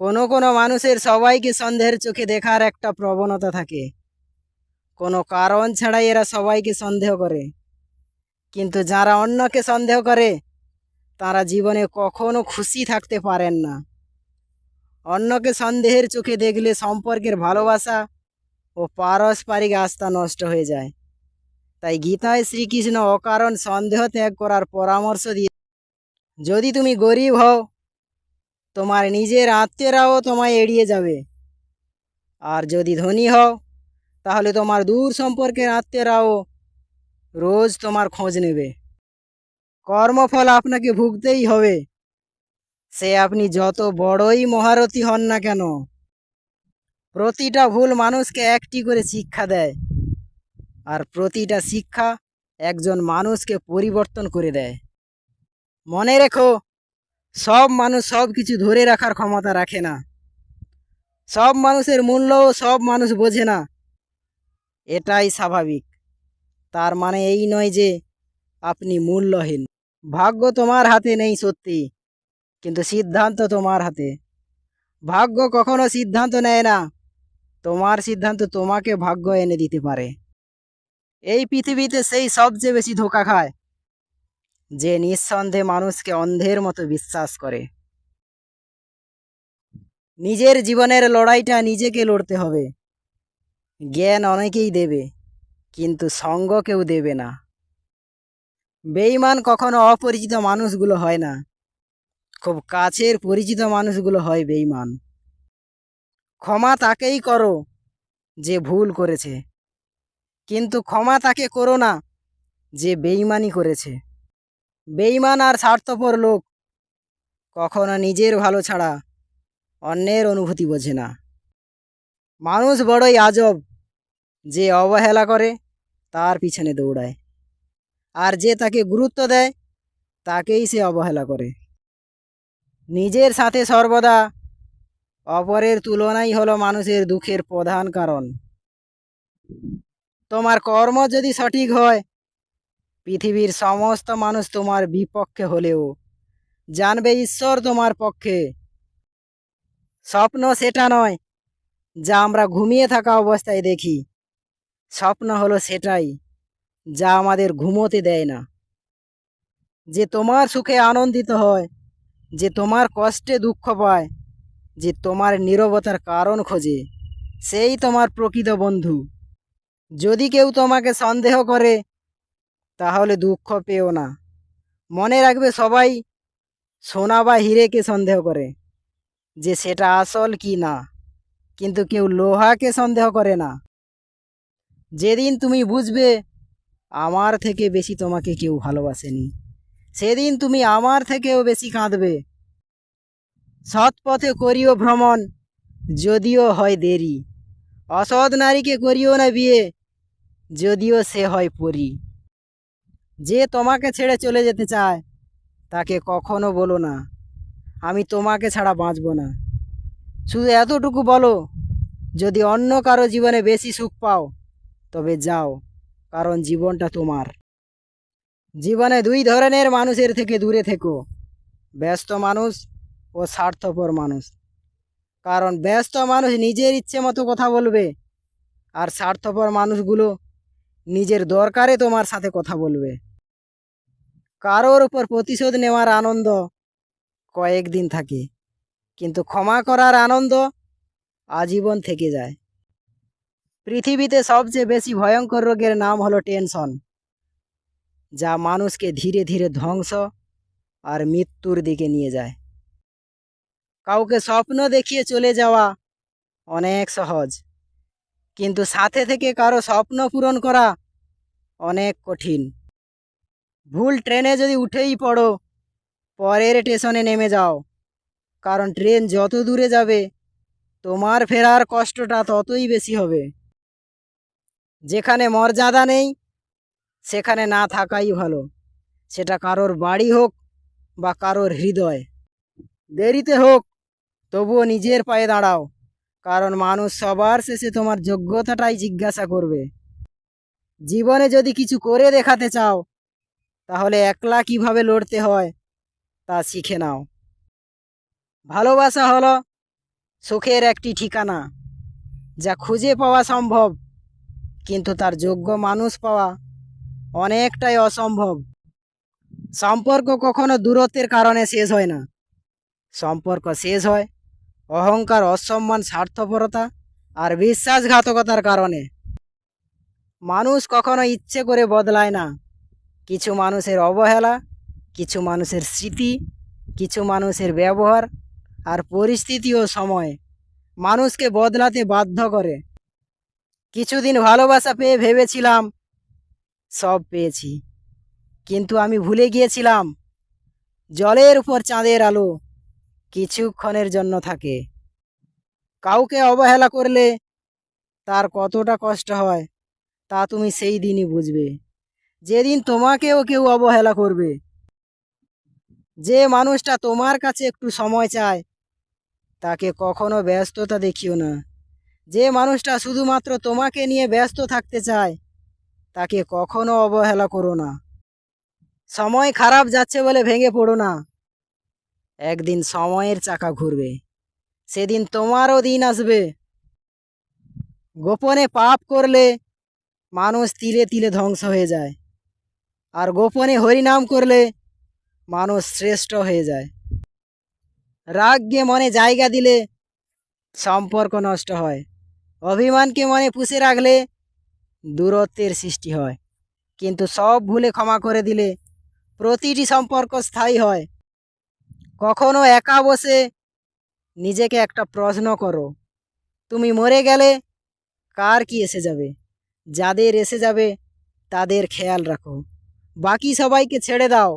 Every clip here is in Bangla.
কোনো কোনো মানুষের সবাইকে সন্দেহের চোখে দেখার একটা প্রবণতা থাকে। কোনো কারণ ছাড়াই এরা সবাইকে সন্দেহ করে। কিন্তু যারা অন্যকে সন্দেহ করে, তারা জীবনে কখনো খুশি থাকতে পারেন না। অন্যকে সন্দেহের চোখে দেখলে সম্পর্কের ভালোবাসা ও পারস্পরিক আস্থা নষ্ট হয়ে যায়। তাই গীতায় শ্রীকৃষ্ণ অকারণ সন্দেহ ত্যাগ করার পরামর্শ দিয়ে, যদি তুমি গরিব হও তোমার নিজের আত্মীয়রাও তোমায় এড়িয়ে যাবে। আর যদি ধনী হও, তাহলে তোমার দূর সম্পর্কের আত্মীয়রাও রোজ তোমার খোঁজ নেবে। কর্মফল আপনাকে ভুগতেই হবে। সে আপনি যত বড়ই মহারথী হন না কেন, প্রতিটা ভুল মানুষকে একটি করে শিক্ষা দেয়। আর প্রতিটা শিক্ষা একজন মানুষকে পরিবর্তন করে দেয়। মনে রেখো সব মানুষ সব কিছু ধরে রাখার ক্ষমতা রাখে না। সব মানুষের মূল্যও সব মানুষ বোঝে না। এটাই স্বাভাবিক। তার মানে এই নয় যে আপনি মূল্যহীন। ভাগ্য তোমার হাতে নেই সত্যি, কিন্তু সিদ্ধান্ত তোমার হাতে। ভাগ্য কখনো সিদ্ধান্ত নেয় না, তোমার সিদ্ধান্ত তোমাকে ভাগ্য এনে দিতে পারে। এই পৃথিবীতে সেই সবচেয়ে বেশি ধোকা খায়। যে নিঃসন্দেহে মানুষকে অন্ধের মতো বিশ্বাস করে। নিজের জীবনের লড়াইটা নিজেকে লড়তে হবে। জ্ঞান অনেকেই দেবে, কিন্তু সঙ্গ কেউ দেবে না। বেইমান কখনো অপরিচিত মানুষগুলো হয় না। খুব কাছের পরিচিত মানুষগুলো হয় বেইমান ক্ষমা তাকেই করো যে ভুল করেছে, কিন্তু ক্ষমা তাকে করো না যে বেইমানি করেছে। বেইমান আর স্বার্থপর লোক কখনো নিজের ভালো ছাড়া অন্যের অনুভূতি বোঝে না। মানুষ বড়ই আজব যে অবহেলা করে, তার পিছনে দৌড়ায়। আর যে তাকে গুরুত্ব দেয়, তাকেই সে অবহেলা করে। নিজের সাথে সর্বদা অপরের তুলনাই হলো মানুষের দুঃখের প্রধান কারণ। তোমার কর্ম যদি সঠিক হয় পৃথিবীর সমস্ত মানুষ তোমার বিপক্ষে হলেও জানবে ঈশ্বর তোমার পক্ষে। স্বপ্ন সেটা নয় যা আমরা ঘুমিয়ে থাকা অবস্থায় দেখি। স্বপ্ন হলো সেটাই যা আমাদের ঘুমোতে দেয় না। যে তোমার সুখে আনন্দিত হয়, যে তোমার কষ্টে দুঃখ পায়, যে তোমার নীরবতার কারণ খোঁজে, সেই তোমার প্রকৃত বন্ধু। যদি কেউ তোমাকে সন্দেহ করে তাহলে দুঃখ পেও না। মনে রাখবে সবাই সোনা বা হিরেকে সন্দেহ করে যে সেটা আসল কি না, কিন্তু কেউ লোহাকে সন্দেহ করে না। যেদিন তুমি বুঝবে আমার থেকে বেশি তোমাকে কেউ ভালোবাসেনি, সেদিন তুমি আমার থেকেও বেশি কাঁদবে। সৎ পথে করিও ভ্রমণ, যদিও হয় দেরি। অসৎ নারীকে করিও না বিয়ে, যদিও সে হয় পরী। যে তোমাকে ছেড়ে চলে যেতে চায়, তাকে কখনো বলো না। আমি তোমাকে ছাড়া বাঁচব না। শুধু এতটুকু বলো, যদি অন্য কারও জীবনে বেশি সুখ পাও, তবে যাও, কারণ জীবনটা তোমার। জীবনে দুই ধরনের মানুষের থেকে দূরে থেকো, ব্যস্ত মানুষ ও স্বার্থপর মানুষ। কারণ ব্যস্ত মানুষ নিজের ইচ্ছে মতো কথা বলবে, আর স্বার্থপর মানুষগুলো নিজের দরকারে তোমার সাথে কথা বলবে। কারোর উপর প্রতিশোধ নেওয়ার আনন্দ কয়েকদিন থাকে, কিন্তু ক্ষমা করার আনন্দ আজীবন থেকে যায়। পৃথিবীতে সবচেয়ে বেশি ভয়ঙ্কর রোগের নাম হলো টেনশন, যা মানুষকে ধীরে ধীরে ধ্বংস আর মৃত্যুর দিকে নিয়ে যায়। কাউকে স্বপ্ন দেখিয়ে চলে যাওয়া অনেক সহজ, কিন্তু সাথে থেকে কারও স্বপ্ন পূরণ করা অনেক কঠিন। ভুল ট্রেনে যদি উঠেই পড়ো, পরের স্টেশনে নেমে যাও। কারণ ট্রেন যত দূরে যাবে, তোমার ফেরার কষ্টটা ততই বেশি হবে। যেখানে মর্যাদা নেই, সেখানে না থাকাই ভালো। সেটা কারোর বাড়ি হোক বা কারোর হৃদয়। দেরিতে হোক, তবুও নিজের পায়ে দাঁড়াও, কারণ মানুষ সবার শেষে তোমার যোগ্যতাটাই জিজ্ঞাসা করবে। জীবনে যদি কিছু করে দেখাতে চাও তাহলে একলা কীভাবে লড়তে হয়, তা শিখে নাও। ভালোবাসা হলো সুখের একটি ঠিকানা, যা খুঁজে পাওয়া সম্ভব, কিন্তু তার যোগ্য মানুষ পাওয়া অনেকটাই অসম্ভব। সম্পর্ক কখনো দূরত্বের কারণে শেষ হয় না। সম্পর্ক শেষ হয় অহংকার, অসম্মান, স্বার্থপরতা আর বিশ্বাসঘাতকতার কারণে। মানুষ কখনো ইচ্ছে করে বদলায় না। কিছু মানুষের অবহেলা, কিছু মানুষের স্মৃতি, কিছু মানুষের ব্যবহার আর পরিস্থিতি ও সময় মানুষকে বদলাতে বাধ্য করে। কিছুদিন ভালোবাসা পেয়ে ভেবেছিলাম, সব পেয়েছি। কিন্তু আমি ভুলে গিয়েছিলাম, জলের উপর চাঁদের আলো কিছুক্ষণের জন্য থাকে। কাউকে অবহেলা করলে তার কতটা কষ্ট হয়, তা তুমি সেই দিনই বুঝবে। যেদিন তোমাকেও কেউ অবহেলা করবে। যে মানুষটা তোমার কাছে একটু সময় চায়, তাকে কখনো ব্যস্ততা দেখিও না। যে মানুষটা শুধুমাত্র তোমাকে নিয়ে ব্যস্ত থাকতে চায়, তাকে কখনো অবহেলা করো না। সময় খারাপ যাচ্ছে বলে ভেঙে পড়ো না। একদিন সময়ের চাকা ঘুরবে, সেদিন তোমারও দিন আসবে। গোপনে পাপ করলে মানুষ তিলে তিলে ধ্বংস হয়ে যায়। আর গোপনে হরিনাম করলে মানুষ শ্রেষ্ঠ হয়ে যায়। রাগকে মনে জায়গা দিলে সম্পর্ক নষ্ট হয়। অভিমানকে মনে পুষে রাখলে দূরত্বের সৃষ্টি হয়। কিন্তু সব ভুলে ক্ষমা করে দিলে প্রতিটি সম্পর্ক স্থায়ী হয়। কখনো একা বসে নিজেকে একটা প্রশ্ন করো, তুমি মরে গেলে কার কি এসে যাবে? যাদের এসে যাবে, তাদের খেয়াল রাখো। বাকি সবাইকে ছেড়ে দাও।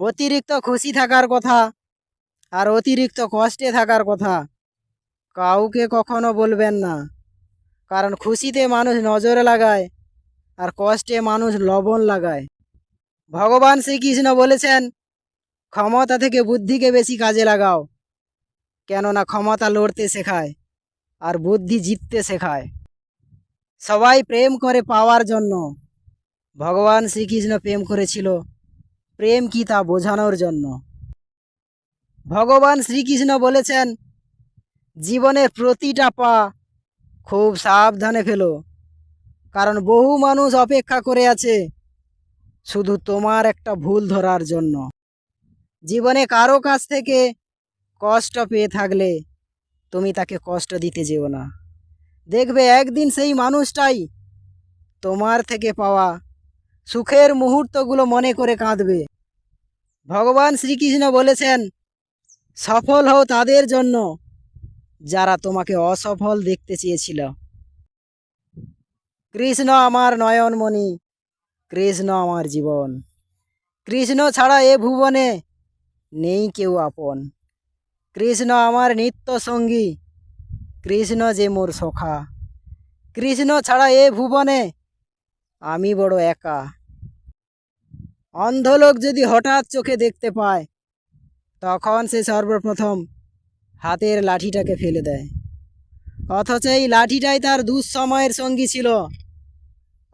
অতিরিক্ত খুশি থাকার কথা আর অতিরিক্ত কষ্টে থাকার কথা কাউকে কখনো বলবেন না। কারণ খুশিতে মানুষ নজরে লাগায় আর কষ্টে মানুষ লবণ লাগায়। ভগবান শ্রীকৃষ্ণ বলেছেন, ক্ষমতা থেকে বুদ্ধিকে বেশি কাজে লাগাও, কেননা ক্ষমতা লড়তে শেখায় আর বুদ্ধি জিততে শেখায়। সবাই প্রেম করে পাওয়ার জন্য ভগবান শ্রীকৃষ্ণ প্রেম করেছিল। প্রেম কি তা বোঝানোর জন্য? ভগবান শ্রীকৃষ্ণ বলেছেন, জীবনের প্রতিটা পা খুব সাবধানে ফেলো, কারণ বহু মানুষ অপেক্ষা করে আছে শুধু তোমার একটা ভুল ধরার জন্য। জীবনে কারও কাছ থেকে কষ্ট পেয়ে থাকলে তুমি তাকে কষ্ট দিতে যেও না। দেখবে একদিন সেই মানুষটাই তোমার থেকে পাওয়া সুখের মুহূর্তগুলো মনে করে কাঁদবে। ভগবান শ্রীকৃষ্ণ বলেছেন, সফল হও তাদের জন্য, যারা তোমাকে অসফল দেখতে চেয়েছিল। কৃষ্ণ আমার নয়নমণি, কৃষ্ণ আমার জীবন। কৃষ্ণ ছাড়া এ ভুবনে নেই কেউ আপন। কৃষ্ণ আমার নিত্য সঙ্গী, কৃষ্ণ যে মোর সখা। কৃষ্ণ ছাড়া এ ভুবনে আমি বড় একা। অন্ধলোক যদি হঠাৎ চোখে দেখতে পায়, তখন সে সর্বপ্রথম হাতের লাঠিটাকে ফেলে দেয়। অথচ এই লাঠিটাই তার দুঃসময়ের সঙ্গী ছিল।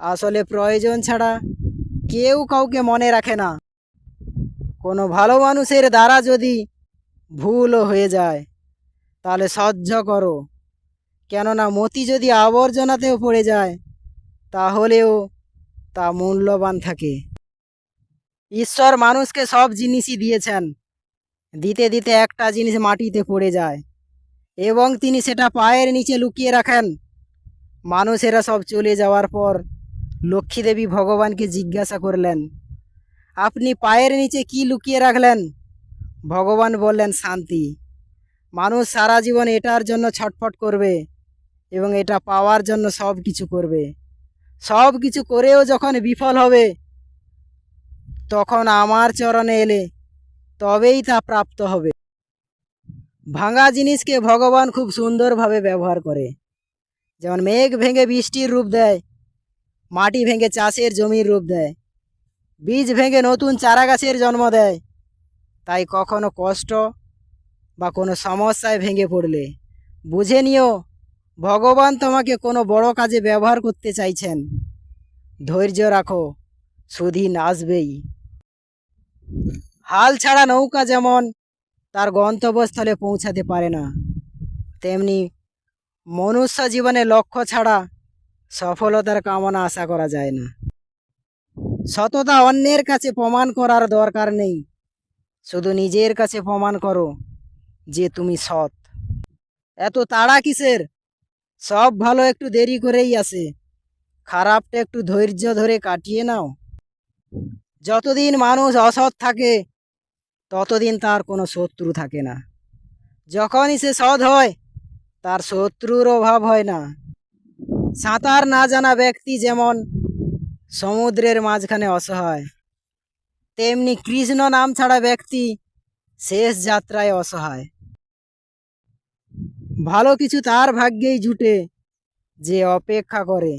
আসলে প্রয়োজন ছাড়া কেউ কাউকে মনে রাখে না। কোনো ভালো মানুষের দ্বারা যদি ভুলও হয়ে যায়, তাহলে সহ্য করো। কেননা মতি যদি আবর্জনাতেও পড়ে যায়, তাহলেও তা মূল্যবান থাকে। ঈশ্বর মানুষকে সব জিনিসই দিয়েছেন। দিতে দিতে একটা জিনিস মাটিতে পড়ে যায় এবং তিনি সেটা পায়ের নিচে লুকিয়ে রাখেন। মানুষেরা সব চলে যাওয়ার পর লক্ষ্মী দেবী ভগবানকে জিজ্ঞাসা করলেন, আপনি পায়ের নিচে কি লুকিয়ে রাখলেন? ভগবান বললেন, শান্তি। মানুষ সারা জীবন এটার জন্য ছটফট করবে এবং এটা পাওয়ার জন্য সব কিছু করবে। সব কিছু করেও যখন বিফল হবে, তখন আমার চরণে এলে তবেই তা প্রাপ্ত হবে। ভাঙা জিনিসকে ভগবান খুব সুন্দরভাবে ব্যবহার করে। যেমন মেঘ ভেঙে বৃষ্টির রূপ দেয়, মাটি ভেঙে চাষের জমির রূপ দেয়, বীজ ভেঙে নতুন চারা গাছের জন্ম দেয়, তাই কখনো কষ্ট বা কোনো সমস্যায় ভেঙে পড়লে বুঝে নিও ভগবান তোমাকে কোনো বড় কাজে ব্যবহার করতে চাইছেন। ধৈর্য রাখো, সুদিন আসবেই। হাল ছাড়া নৌকা যেমন তার গন্তব্যস্থলে পৌঁছাতে পারে না, তেমনি মনুষ্য জীবনে লক্ষ্য ছাড়া সফলতার কামনা আশা করা যায় না। সততা অন্যের কাছে প্রমাণ করার দরকার নেই, শুধু নিজের কাছে প্রমাণ করো যে তুমি সৎ। এত তাড়া কিসের? সব ভালো একটু দেরি করেই আসে খারাপটা একটু ধৈর্য ধরে কাটিয়ে নাও। যতদিন মানুষ অসৎ থাকে, ততদিন তার কোনো শত্রু থাকে না। যখনই সে সৎ হয়, তার শত্রুর অভাব হয় না। সাঁতার না জানা ব্যক্তি যেমন সমুদ্রের মাঝখানে অসহায়, তেমনি কৃষ্ণ নাম ছাড়া ব্যক্তি শেষ যাত্রায় অসহায়। ভালো কিছু তার ভাগ্যেই জুটে যে অপেক্ষা করে।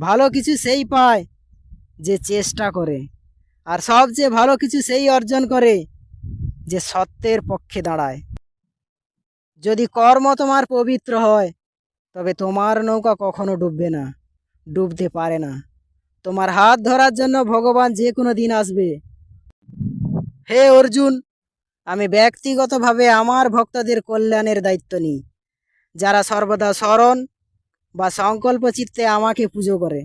ভালো কিছু সেই পায় যে চেষ্টা করে। আর সবচেয়ে ভালো কিছু সেই অর্জন করে যে সত্যের পক্ষে দাঁড়ায়। যদি কর্ম তোমার পবিত্র হয়, তবে তোমার নৌকা কখনো ডুববে না, ডুবতে পারে না। তোমার হাত ধরার জন্য ভগবান যে কোনো দিন আসবে। হে অর্জুন, আমি ব্যক্তিগতভাবে আমার ভক্তদের কল্যাণের দায়িত্ব নিই। যারা সর্বদা স্মরণ বা সংকল্প চিত্তে আমাকে পুজো করে।